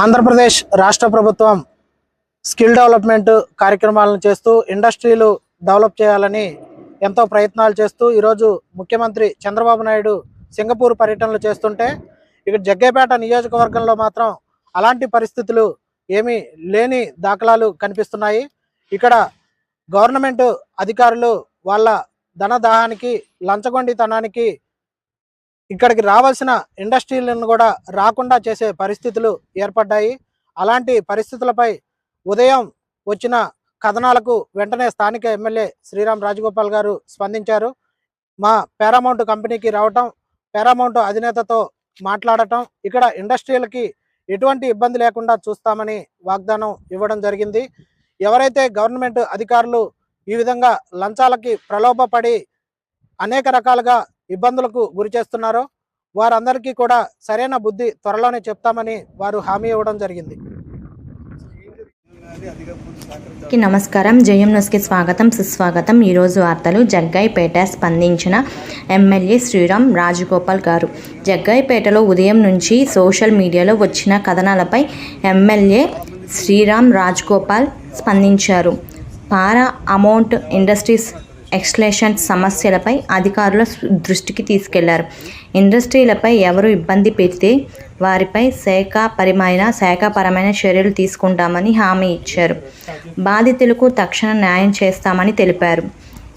ఆంధ్రప్రదేశ్ రాష్ట్ర ప్రభుత్వం skill development కార్యక్రమాలను చేస్తూ ఇండస్ట్రీలు డెవలప్ చేయాలని ఎంతో ప్రయత్నాలు చేస్తూ ఈరోజు ముఖ్యమంత్రి చంద్రబాబు నాయుడు సింగపూర్ పర్యటనలు చేస్తుంటే ఇక్కడ జగ్గేపేట నియోజకవర్గంలో మాత్రం అలాంటి పరిస్థితులు ఏమీ లేని దాఖలాలు కనిపిస్తున్నాయి. ఇక్కడ గవర్నమెంట్ అధికారులు వాళ్ళ ధనదాహానికి లంచగొండితనానికి ఇక్కడికి రావాల్సిన ఇండస్ట్రీలను కూడా రాకుండా చేసే పరిస్థితులు ఏర్పడ్డాయి. అలాంటి పరిస్థితులపై ఉదయం వచ్చిన కథనాలకు వెంటనే స్థానిక ఎమ్మెల్యే శ్రీరామ్ రాజగోపాల్ గారు స్పందించారు. మా పారామౌంట్ కంపెనీకి రావటం పారామౌంట్ అధినేతతో మాట్లాడటం ఇక్కడ ఇండస్ట్రీలకి ఎటువంటి ఇబ్బంది లేకుండా చూస్తామని వాగ్దానం ఇవ్వడం జరిగింది. ఎవరైతే గవర్నమెంట్ అధికారులు ఈ విధంగా లంచాలకి ప్రలోభపడి అనేక రకాలుగా ఇబ్బందులకు గురి చేస్తున్నారో వారందరికీ కూడా సరైన బుద్ధి త్వరలోనే చెప్తామని వారు హామీ ఇవ్వడం జరిగింది. కి నమస్కారం. జయం న్యూస్కి స్వాగతం సుస్వాగతం. ఈరోజు వార్తలు. జగ్గాయిపేట స్పందించిన ఎమ్మెల్యే శ్రీరామ్ రాజగోపాల్ గారు. జగ్గాయిపేటలో ఉదయం నుంచి సోషల్ మీడియాలో వచ్చిన కథనాలపై ఎమ్మెల్యే శ్రీరామ్ రాజగోపాల్ స్పందించారు. పారా అమౌంట్ ఇండస్ట్రీస్ ఎక్స్లేషన్ సమస్యలపై అధికారుల దృష్టికి తీసుకెళ్ళారు. ఇండస్ట్రీలపై ఎవరు ఇబ్బంది పెడితే వారిపై శాఖపరమైన శాఖపరమైన చర్యలు తీసుకుంటామని హామీ ఇచ్చారు. బాధితులకు తక్షణ న్యాయం చేస్తామని తెలిపారు.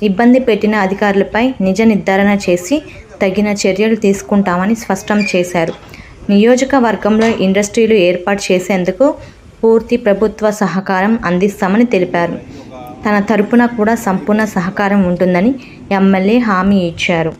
ఇబ్బంది పెట్టిన అధికారులపై నిజ నిర్ధారణ చేసి తగిన చర్యలు తీసుకుంటామని స్పష్టం చేశారు. నియోజకవర్గంలో ఇండస్ట్రీలు ఏర్పాటు చేసేందుకు పూర్తి ప్రభుత్వ సహకారం అందిస్తామని తెలిపారు. తన తరపున కూడా సంపూర్ణ సహకారం ఉంటుందని ఎమ్మెల్యే హామీ ఇచ్చారు.